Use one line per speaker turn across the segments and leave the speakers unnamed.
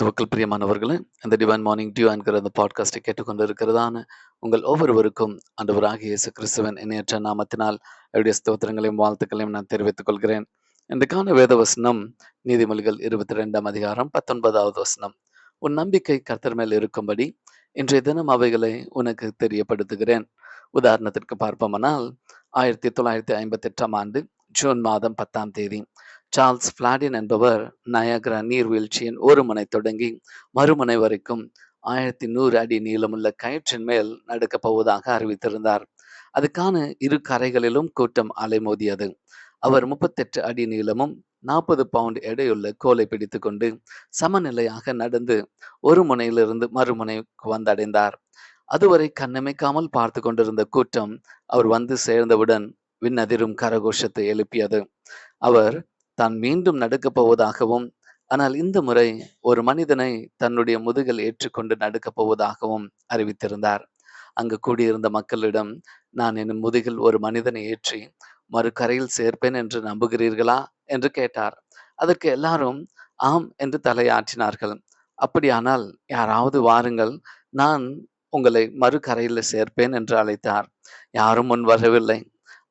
கிறிஸ்துவுக்குள் பிரியமானவர்களே இந்த டிவைன் மார்னிங் டியூ என்கிற அந்த பாட்காஸ்ட்டை கேட்டுக்கொண்டு இருக்கிறதான உங்கள் ஒவ்வொருவருக்கும் ஆண்டவராகிய இயேசு கிறிஸ்துவன் இணையற்ற நாமத்தினால் அவருடைய ஸ்தோத்திரங்களையும் வாழ்த்துக்களையும் நான் தெரிவித்துக் கொள்கிறேன். இன்றைக்கான வேத வசனம் நீதிமொழிகள் இருபத்தி ரெண்டாம் அதிகாரம் பத்தொன்பதாவது வசனம். உன் நம்பிக்கை கர்த்தர் மேல் இருக்கும்படி இன்றைய தினம் அவைகளை உனக்கு தெரியப்படுத்துகிறேன். உதாரணத்திற்கு பார்ப்போமானால் ஆயிரத்தி தொள்ளாயிரத்தி ஐம்பத்தி எட்டாம் ஆண்டு ஜூன் மாதம் பத்தாம் தேதி சார்ல்ஸ் பிளாடின் என்பவர் நயாகரா நீர்வீழ்ச்சியின் ஒரு முனை தொடங்கி மறுமுனை வரைக்கும் ஆயிரத்தி நூறு அடி நீளமுள்ள கயிற்றின் மேல் நடக்கப் போவதாக அறிவித்திருந்தார். அதுக்கான இரு கரைகளிலும் கூட்டம் அலைமோதியது. அவர் முப்பத்தெட்டு அடி நீளமும் நாற்பது பவுண்ட் எடையுள்ள கோலை பிடித்துக்கொண்டு சமநிலையாக நடந்து ஒரு முனையிலிருந்து மறுமுனைக்கு வந்தடைந்தார். அதுவரை கண்ணமைக்காமல் பார்த்து கொண்டிருந்த கூட்டம் அவர் வந்து சேர்ந்தவுடன் விண்ணதிரும் கரகோஷத்தை எழுப்பியது. அவர் தான் மீண்டும் நடக்கப் போவதாகவும் ஆனால் இந்த முறை ஒரு மனிதனை தன்னுடைய முதுகில் ஏற்றுக்கொண்டு நடக்கப் போவதாகவும் அறிவித்திருந்தார். அங்கு கூடியிருந்த மக்களிடம் நான் என் முதுகில் ஒரு மனிதனை ஏற்றி மறுகரையில் சேர்ப்பேன் என்று நம்புகிறீர்களா? என்று கேட்டார். அதற்கு எல்லாரும் ஆம் என்று தலையாற்றினார்கள் அப்படியானால் யாராவது வாருங்கள் நான் உங்களை மறுகரையில் சேர்ப்பேன் என்று அழைத்தார். யாரும் முன் வரவில்லை.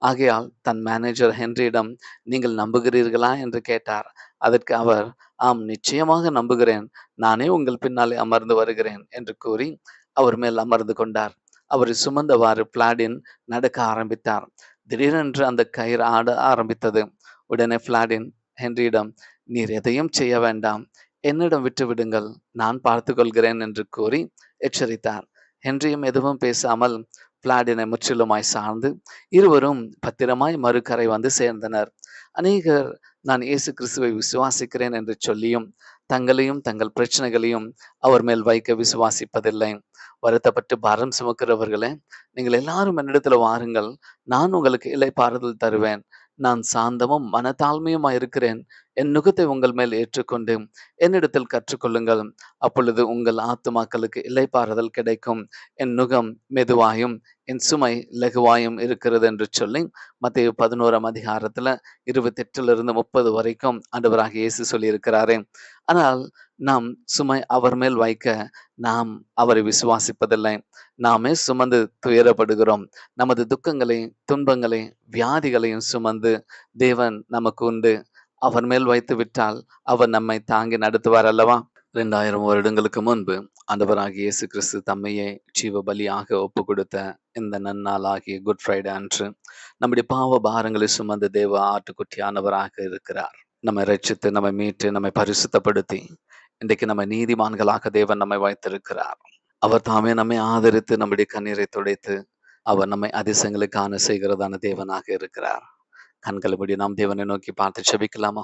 ஆகையால் தன் மேனேஜர் ஹென்ரியிடம் நீங்கள் நம்புகிறீர்களா? என்று கேட்டார். அதற்கு அவர் ஆம் நிச்சயமாக நம்புகிறேன். நானே உங்கள் பின்னாலே அமர்ந்து வருகிறேன் என்று கூறி அவர் மேல் அமர்ந்து கொண்டார். அவரை சுமந்தவாறு பிளாடின் நடக்க ஆரம்பித்தார். திடீரென்று அந்த கயிறு ஆட ஆரம்பித்தது. உடனே பிளாடின் ஹென்ரியிடம் நீர் எதையும் செய்ய வேண்டாம். என்னிடம் விட்டுவிடுங்கள் நான் பார்த்து கொள்கிறேன் என்று கூறி எச்சரித்தார். ஹென்ரியும் எதுவும் பேசாமல் பிளாடினை முற்றிலுமாய் சார்ந்து இருவரும் பத்திரமாய் மறுக்கரை வந்து சேர்ந்தனர். அநேகர் நான் இயேசு கிறிஸ்துவை விசுவாசிக்கிறேன் என்று சொல்லியும் தங்களையும் தங்கள் பிரச்சனைகளையும் அவர் மேல் வைக்க விசுவாசிப்பதில்லை. வருத்தப்பட்டு பாரம் சுமக்கிறவர்களே நீங்கள் எல்லாரும் என்னிடத்துல வாருங்கள். நான் உங்களுக்கு இலைப்பாறுதல் தருவேன். நான் சாந்தமும் மனத்தாழ்மையுமா இருக்கிறேன். என் நுகத்தை உங்கள் மேல் ஏற்றுக்கொண்டு என்னிடத்தில் கற்றுக்கொள்ளுங்கள். அப்பொழுது உங்கள் ஆத்துமாக்களுக்கு இலைப்பாறுதல் கிடைக்கும். என் நுகம் மெதுவாயும் என் சுமை லகுவாயும் இருக்கிறது என்று சொல்லி மத்திய பதினோராம் அதிகாரத்துல இருபத்தி இருந்து முப்பது வரைக்கும் ஆண்டவராக இயேசு சொல்லியிருக்கிறாரே. ஆனால் நாம் சுமை அவர் மேல் வைக்க நாம் அவரை விசுவாசிப்பதில்லை. நாமே சுமந்து துயரப்படுகிறோம். நமது துக்கங்களை துன்பங்களை வியாதிகளையும் சுமந்து தேவன் நமக்கு உண்டு. அவர் மேல் வைத்து விட்டால் அவர் நம்மை தாங்கி நடத்துவார் அல்லவா? இரண்டாயிரம் வருடங்களுக்கு முன்பு ஆண்டவராகிய இயேசு கிறிஸ்து தம்மையே ஜீவ பலியாக ஒப்பு கொடுத்த இந்த நன்னாளாகிய குட் ஃப்ரைடே அன்று நம்முடைய பாவ பாரங்களை சுமந்து தேவ ஆட்டுக்குட்டியானவராக இருக்கிறார். நம்மை ரட்சித்து நம்மை மீட்டு நம்மை பரிசுத்தப்படுத்தி இன்றைக்கு நம்ம நீதிமான்களாக தேவன் நம்மை வைத்திருக்கிறார். அவர் தாமே நம்மை ஆதரித்து நம்முடைய கண்ணீரை துடைத்து அவர் நம்மை அதிசயங்களுக்கான காண செய்கிறதான தேவனாக இருக்கிறார். கண்களை நாம் தேவனை நோக்கி பார்த்து செபிக்கலாமா?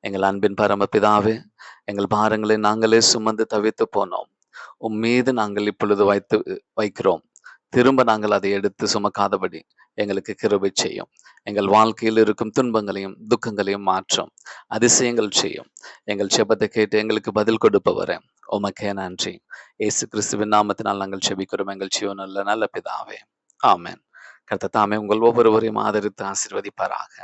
எங்கள் அன்பின் பரமபிதாவே எங்கள் பாரங்களை நாங்களே சுமந்து தவித்து போனோம். உம் மீது நாங்கள் இப்பொழுது வைத்து வைக்கிறோம். திரும்ப நாங்கள் அதை எடுத்து சுமக்காதபடி எங்களுக்கு கிருபை செய்யும். எங்கள் வாழ்க்கையில் இருக்கும் துன்பங்களையும் துக்கங்களையும் மாற்றும். அதிசயங்கள் செய்யும். எங்கள் செபத்தை கேட்டு எங்களுக்கு பதில் கொடுப்பவரே உமக்கே நன்றி. ஏசு கிறிஸ்துவின் நாமத்தினால் நாங்கள் செபிக்கிறோம். எங்கள் ஜீவனுள்ள நல்ல பிதாவே. ஆமேன். கர்த்த தாமே உங்கள் ஒவ்வொருவரையும் ஆதரித்து ஆசிர்வதிப்பாராக.